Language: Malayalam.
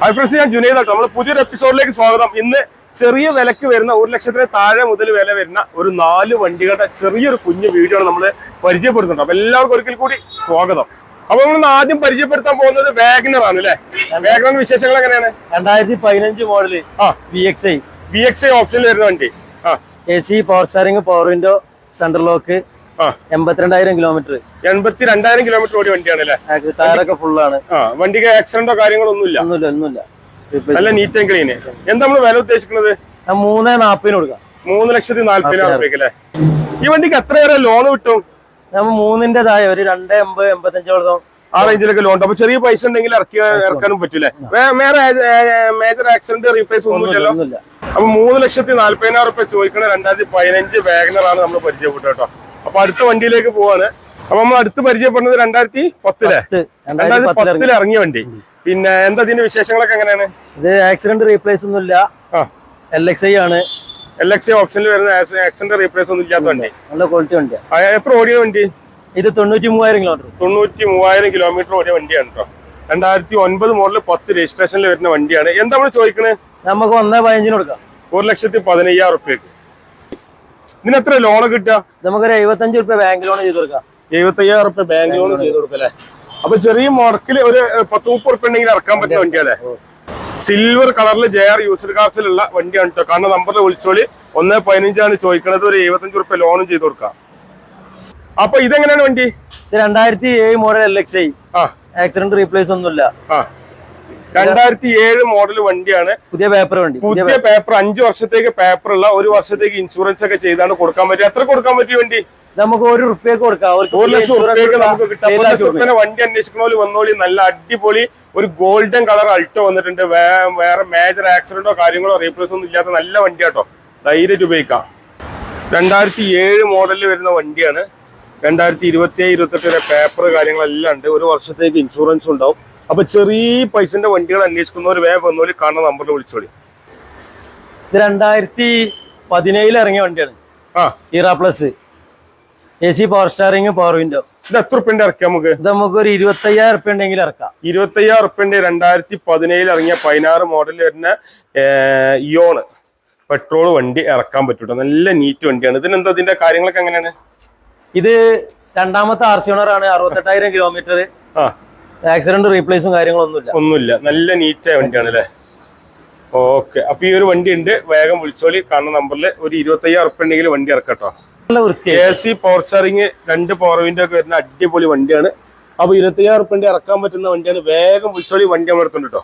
ഹായ് ഫ്രണ്ട്സ് ഞാൻ ജുനൈദ് ആട്ടോ. നമ്മൾ പുതിയൊരു എപ്പിസോഡിലേക്ക് സ്വാഗതം. ഇന്ന് ചെറിയ വിലക്ക് വരുന്ന ഒരു ലക്ഷത്തിന് താഴെ മുതൽ വില വരുന്ന ഒരു നാല് വണ്ടികളുടെ ചെറിയൊരു കുഞ്ഞു വീഡിയോ ആണ് നമ്മൾ പരിചയപ്പെടുത്തുന്നുണ്ട് അപ്പൊ എല്ലാവർക്കും ഒരിക്കൽ കൂടി സ്വാഗതം. അപ്പൊ നമ്മൾ ആദ്യം പരിചയപ്പെടുത്താൻ പോകുന്നത് വേഗനർ ആണ് അല്ലെ? വാഗനർ വിശേഷങ്ങൾ എങ്ങനെയാണ്? രണ്ടായിരത്തി പതിനഞ്ച് മോഡൽ ആ. V X I B X I ഓപ്ഷനിൽ വരുന്ന വണ്ടി. A C power steering power window central lock എൺപത്തിരണ്ടായിരം kilometre എൺപത്തിരണ്ടായിരം കിലോമീറ്റർ ഓടി വണ്ടിയാണ് അല്ലേ ടയറൊക്കെ ഫുള്ളാണ് വണ്ടിക്ക് ആക്സിഡന്റോ കാര്യങ്ങളോ ഒന്നുമില്ല? ഒന്നുമില്ല ഒന്നുമില്ല. നല്ല നീറ്റ് ആൻഡ് ക്ലീൻ എന്താ നമ്മൾ വില ഉദ്ദേശിക്കുന്നത്? മൂന്ന് നാപ്പതിന് കൊടുക്കാം. മൂന്ന് ലക്ഷത്തി നാല്പതിനായിരം രൂപയ്ക്ക് അല്ലേ? ഈ വണ്ടിക്ക് എത്ര വരെ ലോൺ കിട്ടും? നമ്മൾ മൂന്നിന്റെ താഴെ ഒരു രണ്ട് എൺപത് എൺപത്തഞ്ചോളം. ആ റേഞ്ചിലൊക്കെ ലോൺ അപ്പൊ ചെറിയ പൈസ ഉണ്ടെങ്കിൽ ഇറക്കി ഇറക്കാനും പറ്റൂലേ മേജർ ആക്സിഡന്റ് റീപ്ലേസ് ഒന്നുമില്ലല്ലോ ഒന്നുമില്ല അപ്പൊ മൂന്ന് ലക്ഷത്തി നാല്പതിനായിരം റുപ്യ ചോദിക്കണ രണ്ടായിരത്തി പതിനഞ്ച് വാഗനറാണ് നമ്മൾ പരിചയപ്പെട്ടു കേട്ടോ. അപ്പൊ അടുത്ത വണ്ടിയിലേക്ക് പോവാണ്. അപ്പൊ നമ്മൾ അടുത്ത് പരിചയപ്പെടുന്നത് രണ്ടായിരത്തി പത്തിലെ. പത്ത്. രണ്ടായിരത്തി പത്തിൽ പത്തിൽ ഇറങ്ങിയ വണ്ടി. പിന്നെ എന്താ ഇതിന്റെ വിശേഷങ്ങളൊക്കെ എങ്ങനെയാണ്? ഇത് ആക്സിഡന്റ് റീപ്ലേസ് ഒന്നും ഇല്ല എൽ എക്സ് ഐ ആണ്. എൽ എക്സ് ഐ ഓപ്ഷനിൽ വരുന്ന ആക്സിഡന്റ് റീപ്ലേസ് ഒന്നും ഇല്ലാത്ത വണ്ടി. നല്ല ക്വാളിറ്റി വണ്ടിയാണ് എത്ര ഓടിയ വണ്ടി? ഇത് തൊണ്ണൂറ്റി മൂവായിരം കിലോമീറ്റർ തൊണ്ണൂറ്റി മൂവായിരം കിലോമീറ്റർ ഓടിയ വണ്ടിയാണ് കേട്ടോ രണ്ടായിരത്തി ഒൻപത് മോഡൽ പത്ത് രജിസ്ട്രേഷനിൽ വരുന്ന വണ്ടിയാണ്. എന്താ നമ്മൾ ചോദിക്കണേ? നമുക്ക് ഒന്നേ പതിനഞ്ചിന് കൊടുക്കാം. ഒരു ലക്ഷത്തി പതിനയ്യായിരം റുപ്യക്ക് ഇതിന് എത്ര ലോൺ കിട്ടുക? നമുക്കൊരു എഴുപത്തഞ്ച് റുപ്യ ബാങ്ക് ലോൺ ചെയ്ത് കൊടുക്കാം. എഴുപത്തി അയ്യായിരം റുപ്യ ബാങ്ക് ലോൺ ചെയ്ത് കൊടുക്കല്ലേ? അപ്പൊ ചെറിയ മുടക്കിൽ ഒരു പത്ത് മുപ്പത് റുപ്യ ഉണ്ടെങ്കിൽ ഇറക്കാൻ പറ്റുന്ന വണ്ടിയല്ലേ സിൽവർ കളറിൽ ജെ ആർ യൂസർ കാർസിലുള്ള വണ്ടിയാണ് കേട്ടോ കാരണം നമ്പറിൽ വിളിച്ചോളി. ഒന്ന് പതിനഞ്ചാണ് ചോദിക്കണത്. ഒരു എഴുപത്തഞ്ച് റുപ്യ ലോണും ചെയ്ത് കൊടുക്കാം. അപ്പൊ ഇതെങ്ങനെയാണ് വണ്ടി? രണ്ടായിരത്തി ഏഴ് model L X I accident replace ഒന്നുമില്ല. ആ. രണ്ടായിരത്തി ഏഴ് മോഡൽ വണ്ടിയാണ്. പുതിയ പേപ്പർ വണ്ടി പുതിയ പേപ്പർ അഞ്ചു വർഷത്തേക്ക് പേപ്പർ ഉള്ള ഒരു വർഷത്തേക്ക് ഇൻഷുറൻസ് ഒക്കെ ചെയ്താണ് കൊടുക്കാൻ പറ്റും എത്ര കൊടുക്കാൻ പറ്റിയ വണ്ടി? നമുക്ക് ഒരു റുപ്യക്ക് കൊടുക്കാം. ഒരു ലക്ഷം നമുക്ക് കിട്ടാം. വണ്ടി അന്വേഷിക്കണോൽ വന്നോളി. നല്ല അടിപൊളി ഒരു ഗോൾഡൻ കളർ അൾട്ടോ വന്നിട്ടുണ്ട്. വേറെ മേജർ ആക്സിഡന്റോ കാര്യങ്ങളോ റീപ്ലേസ് ഒന്നും ഇല്ലാത്ത നല്ല വണ്ടി കേട്ടോ ധൈര്യമായിട്ട് ഉപയോഗിക്കാം. രണ്ടായിരത്തി ഏഴ് മോഡലിൽ വരുന്ന വണ്ടിയാണ്. രണ്ടായിരത്തി ഇരുപത്തി ഏഴ് ഇരുപത്തെട്ട് വരെ പേപ്പർ കാര്യങ്ങളെല്ലാം ഉണ്ട്. ഒരു വർഷത്തേക്ക് ഇൻഷുറൻസ് ഉണ്ടാവും. അപ്പൊ ചെറിയ പൈസന്റെ വണ്ടികൾ അന്വേഷിക്കുന്നവർ വേഗം വന്നോളി കാണുന്ന നമ്പറിൽ വിളിച്ചോളി. ഇത് രണ്ടായിരത്തി പതിനേഴിൽ ഇറങ്ങിയ വണ്ടിയാണ്. ആ. ഇറ plus. A C power steering power window ഇത് എത്ര ഉറുപ്പ്യന്റെ ഇറക്കാം നമുക്ക്? ഇത് നമുക്ക് ഒരു ഇരുപത്തയ്യായിരം റുപ്യ ഉണ്ടെങ്കിൽ ഇറക്കാം. ഇരുപത്തയ്യായിരം ഉറുപ്പ്യന്റെ രണ്ടായിരത്തി പതിനേഴിൽ ഇറങ്ങിയ പതിനാറ് മോഡൽ വരുന്ന ഇയോണ് പെട്രോൾ വണ്ടി ഇറക്കാൻ പറ്റൂട്ടോ? നല്ല നീറ്റ് വണ്ടിയാണ്. ഇതിന് എന്താ ഇതിന്റെ കാര്യങ്ങളൊക്കെ എങ്ങനെയാണ്? ഇത് രണ്ടാമത്തെ ആർ സി ഓണർ ആണ്. അറുപത്തെട്ടായിരം കിലോമീറ്റർ ആക്സിഡന്റ് റീപ്ലേസും കാര്യങ്ങളൊന്നുമില്ല. ഒന്നുമില്ല. നല്ല നീറ്റായ വണ്ടിയാണ് അല്ലേ ഓക്കെ അപ്പൊ ഈ ഒരു വണ്ടി ഉണ്ട് വേഗം വിളിച്ചോളി. കാണുന്ന നമ്പറിൽ ഒരു ഇരുപത്തയ്യായിരം ഉറപ്പ് ഉണ്ടെങ്കിൽ വണ്ടി ഇറക്കട്ടോ എ സി പവർ സ്റ്റാറിങ് രണ്ട് പവർ വിൻഡോ ഒക്കെ വരുന്ന അടിപൊളി വണ്ടിയാണ്. അപ്പൊ ഇരുപത്തയ്യായിരം ഉറുപ്പ്യന്റെ ഇറക്കാൻ പറ്റുന്ന വണ്ടിയാണ്. വേഗം വിളിച്ചോളി. വണ്ടി നമ്മൾ എടുത്തുണ്ട് കേട്ടോ.